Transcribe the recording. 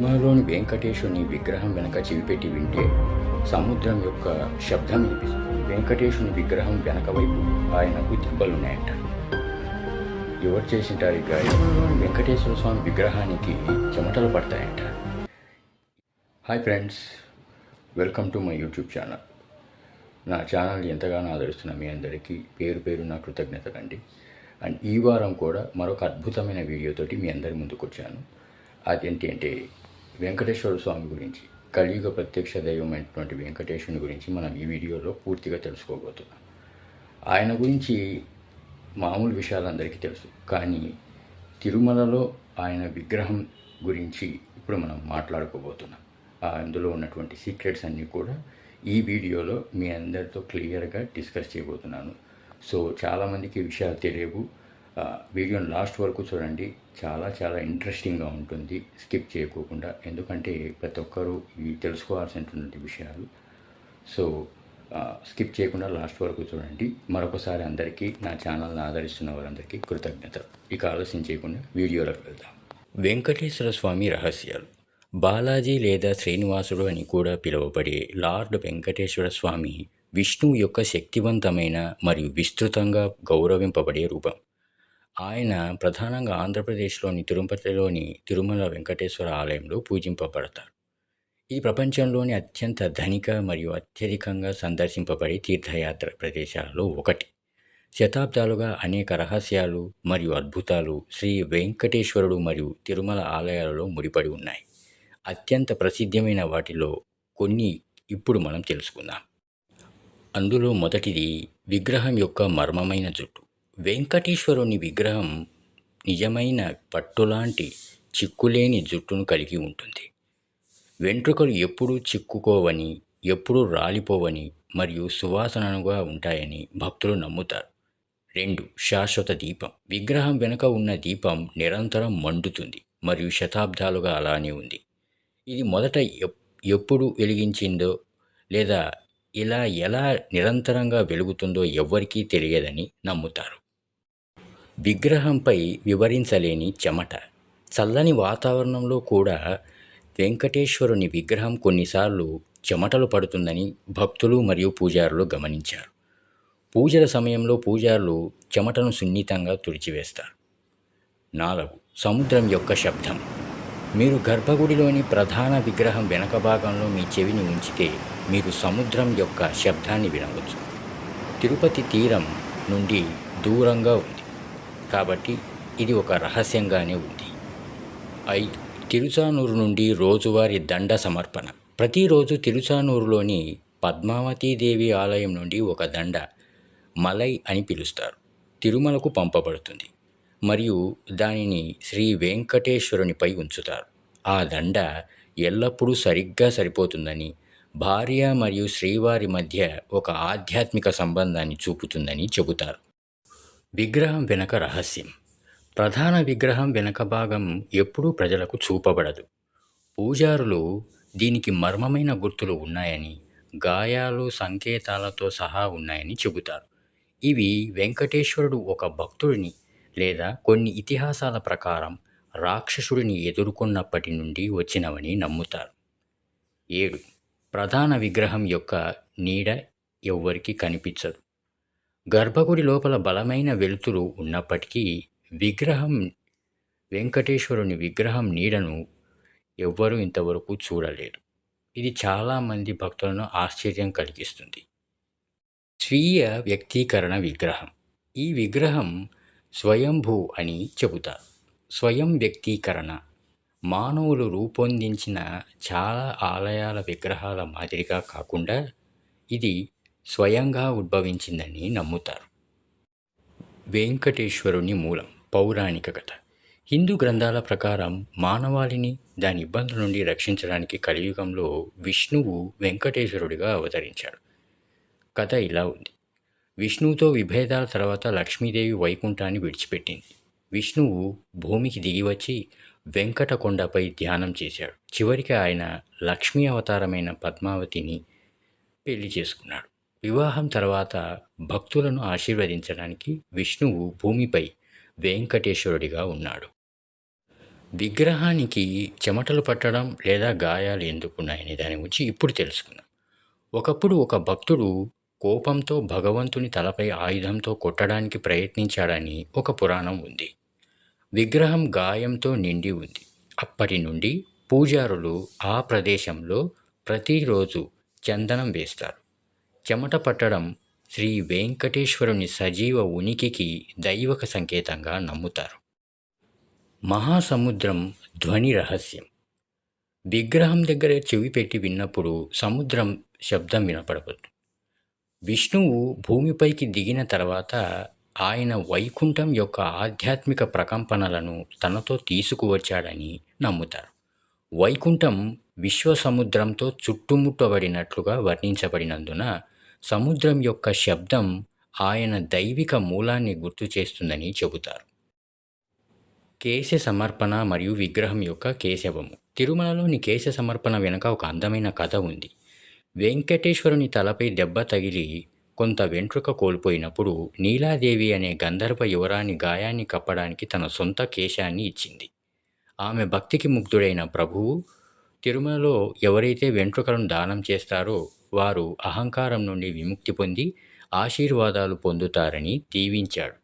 తిరుమలలోని వెంకటేశుని విగ్రహం వెనక చెవిపెట్టి వింటే సముద్రం యొక్క శబ్దం వినిపిస్తుంది. వెంకటేశుని విగ్రహం వెనక వైపు ఆయనకు దెబ్బలున్నాయంట. ఎవరు చేసింటారు ఇక వెంకటేశ్వర స్వామి విగ్రహానికి చెమటలు పడతాయంట. Hi friends welcome to my YouTube channel నా ఛానల్ ఎంతగానో ఆదరిస్తున్న మీ అందరికీ పేరు పేరు నా కృతజ్ఞతలండి అండ్ ఈ వారం కూడా మరొక అద్భుతమైన వీడియోతోటి మీ అందరి ముందుకు వచ్చాను. అదేంటి అంటే వెంకటేశ్వర స్వామి గురించి కలియుగ ప్రత్యక్ష దైవం అయినటువంటి వెంకటేశ్వరుని గురించి మనం ఈ వీడియోలో పూర్తిగా తెలుసుకోబోతున్నాం. ఆయన గురించి మామూలు విషయాలు అందరికీ తెలుసు కానీ తిరుమలలో ఆయన విగ్రహం గురించి ఇప్పుడు మనం మాట్లాడుకోబోతున్నాం. ఆ అందులో ఉన్నటువంటి సీక్రెట్స్ అన్నీ కూడా ఈ వీడియోలో మీ అందరితో క్లియర్గా డిస్కస్ చేయబోతున్నాను. సో చాలామందికి విషయాలు తెలియవు వీడియోని లాస్ట్ వరకు చూడండి. చాలా చాలా ఇంట్రెస్టింగ్గా ఉంటుంది. స్కిప్ చేయకోకుండా. ఎందుకంటే ప్రతి ఒక్కరూ ఇవి తెలుసుకోవాల్సినటువంటి విషయాలు. సో స్కిప్ చేయకుండా లాస్ట్ వరకు చూడండి. మరొకసారి అందరికీ నా ఛానల్ని ఆదరిస్తున్న వారందరికీ కృతజ్ఞత ఇక ఆలస్యం చేయకుండా వీడియోలోకి వెళ్దాం. వెంకటేశ్వర స్వామి రహస్యాలు. బాలాజీ లేదా శ్రీనివాసుడు అని కూడా పిలువబడే లార్డ్ వెంకటేశ్వర స్వామి విష్ణువు యొక్క శక్తివంతమైన మరియు విస్తృతంగా గౌరవింపబడే రూపం. ఆయన ప్రధానంగా ఆంధ్రప్రదేశ్లోని తిరుపతిలోని తిరుమల వెంకటేశ్వర ఆలయంలో పూజింపబడతారు. ఈ ప్రపంచంలోని అత్యంత ధనిక మరియు అత్యధికంగా సందర్శింపబడే తీర్థయాత్ర ప్రదేశాలలో ఒకటి. శతాబ్దాలుగా అనేక రహస్యాలు మరియు అద్భుతాలు శ్రీ వెంకటేశ్వరుడు మరియు తిరుమల ఆలయాలలో ముడిపడి ఉన్నాయి. అత్యంత ప్రసిద్ధమైన వాటిలో కొన్ని ఇప్పుడు మనం తెలుసుకుందాం. అందులో మొదటిది విగ్రహం యొక్క మర్మమైన జుట్టు. వెంకటేశ్వరుని విగ్రహం నిజమైన పట్టులాంటి చిక్కులేని జుట్టును కలిగి ఉంటుంది. వెంట్రుకలు ఎప్పుడూ చిక్కుకోవని ఎప్పుడూ రాలిపోవని మరియు సువాసనగా ఉంటాయని భక్తులు నమ్ముతారు. రెండు శాశ్వత దీపం. విగ్రహం వెనుక ఉన్న దీపం నిరంతరం మండుతుంది మరియు శతాబ్దాలుగా అలానే ఉంది. ఇది మొదట ఎప్పుడు వెలిగించిందో లేదా ఇలా ఎలా నిరంతరంగా వెలుగుతుందో ఎవ్వరికీ తెలియదని నమ్ముతారు. విగ్రహంపై వివరించలేని చెమట. చల్లని వాతావరణంలో కూడా వెంకటేశ్వరుని విగ్రహం కొన్నిసార్లు చెమటలు పడుతుందని భక్తులు మరియు పూజారులు గమనించారు. పూజల సమయంలో పూజారులు చెమటను సున్నితంగా తుడిచివేస్తారు. నాలుగు. సముద్రం యొక్క శబ్దం. మీరు గర్భగుడిలోని ప్రధాన విగ్రహం వెనక భాగంలో మీ చెవిని ఉంచితే మీరు సముద్రం యొక్క శబ్దాన్ని వినవచ్చు. తిరుపతి తీరం నుండి దూరంగా ఉంది. కాబట్టి ఇది ఒక రహస్యంగానే ఉంది. ఐ తిరుచానూరు నుండి రోజువారీ దండ సమర్పణ. ప్రతిరోజు తిరుచానూరులోని పద్మావతీదేవి ఆలయం నుండి ఒక దండ మలై అని పిలుస్తారు. తిరుమలకు పంపబడుతుంది. మరియు దానిని శ్రీ వెంకటేశ్వరునిపై ఉంచుతారు. ఆ దండ ఎల్లప్పుడూ సరిగ్గా సరిపోతుందని భార్య మరియు శ్రీవారి మధ్య ఒక ఆధ్యాత్మిక సంబంధాన్ని చూపుతుందని చెబుతారు. విగ్రహం వెనక రహస్యం. ప్రధాన విగ్రహం వెనక భాగం ఎప్పుడూ ప్రజలకు చూపబడదు. పూజారులు దీనికి మర్మమైన గుర్తులు ఉన్నాయని గాయాలు సంకేతాలతో సహా ఉన్నాయని చెబుతారు. ఇవి వెంకటేశ్వరుడు ఒక భక్తుడిని లేదా కొన్ని ఇతిహాసాల ప్రకారం రాక్షసుడిని ఎదుర్కొన్నప్పటి నుండి వచ్చినవని నమ్ముతారు. ఏడు. ప్రధాన విగ్రహం యొక్క నీడ ఎవ్వరికీ కనిపించదు. గర్భగుడి లోపల బలమైన వెలుతురు ఉన్నప్పటికీ విగ్రహం వెంకటేశ్వరుని విగ్రహం నీడను ఎవ్వరూ ఇంతవరకు చూడలేరు. ఇది చాలామంది భక్తులను ఆశ్చర్యం కలిగిస్తుంది. స్వీయ వ్యక్తీకరణ విగ్రహం. ఈ విగ్రహం స్వయంభూ అని చెబుతారు. స్వయం వ్యక్తీకరణ. మానవులు రూపొందించిన చాలా ఆలయాల విగ్రహాల మాదిరిగా కాకుండా ఇది స్వయంగా ఉద్భవించిందని నమ్ముతారు. వెంకటేశ్వరుని మూలం పౌరాణిక కథ. హిందూ గ్రంథాల ప్రకారం మానవాళిని దాని ఇబ్బందుల నుండి రక్షించడానికి కలియుగంలో విష్ణువు వెంకటేశ్వరుడిగా అవతరించాడు. కథ ఇలా ఉంది. విష్ణువుతో విభేదాల తర్వాత లక్ష్మీదేవి వైకుంఠాన్ని విడిచిపెట్టింది. విష్ణువు భూమికి దిగివచ్చి వెంకటకొండపై ధ్యానం చేశాడు. చివరికి ఆయన లక్ష్మీ అవతారమైన పద్మావతిని పెళ్ళి చేసుకున్నాడు. వివాహం తర్వాత భక్తులను ఆశీర్వదించడానికి విష్ణువు భూమిపై వెంకటేశ్వరుడిగా ఉన్నాడు. విగ్రహానికి చెమటలు పట్టడం లేదా గాయాలు ఎందుకున్నాయనే దాని గురించి ఇప్పుడు తెలుసుకుందాం. ఒకప్పుడు ఒక భక్తుడు కోపంతో భగవంతుని తలపై ఆయుధంతో కొట్టడానికి ప్రయత్నించాడని ఒక పురాణం ఉంది. విగ్రహం గాయంతో నిండి ఉంది. అప్పటి నుండి పూజారులు ఆ ప్రదేశంలో ప్రతిరోజు చందనం వేస్తారు. చెమట పట్టడం శ్రీ వెంకటేశ్వరుని సజీవ ఉనికికి దైవక సంకేతంగా నమ్ముతారు. మహాసముద్రం ధ్వని రహస్యం. విగ్రహం దగ్గర చెవి పెట్టి విన్నప్పుడు సముద్రం శబ్దం వినపడవద్దు. విష్ణువు భూమిపైకి దిగిన తర్వాత ఆయన వైకుంఠం యొక్క ఆధ్యాత్మిక ప్రకంపనలను తనతో తీసుకువచ్చాడని నమ్ముతారు. వైకుంఠం విశ్వసముద్రంతో చుట్టుముట్టబడినట్లుగా వర్ణించబడినందున సముద్రం యొక్క శబ్దం ఆయన దైవిక మూలాన్ని గుర్తు చేస్తుందని చెబుతారు. కేశ సమర్పణ మరియు విగ్రహం యొక్క కేశవము. తిరుమలలోని కేశ సమర్పణ వెనుక ఒక అందమైన కథ ఉంది. వెంకటేశ్వరుని తలపై దెబ్బ తగిలి కొంత వెంట్రుక కోల్పోయినప్పుడు నీలాదేవి అనే గంధర్వ యువరాని గాయాన్ని కప్పడానికి తన సొంత కేశాన్ని ఇచ్చింది. ఆమె భక్తికి ముగ్ధుడైన ప్రభువు తిరుమలలో ఎవరైతే వెంట్రుకలను దానం చేస్తారో వారు అహంకారం నుండి విముక్తి పొంది ఆశీర్వాదాలు పొందుతారని దీవించాడు.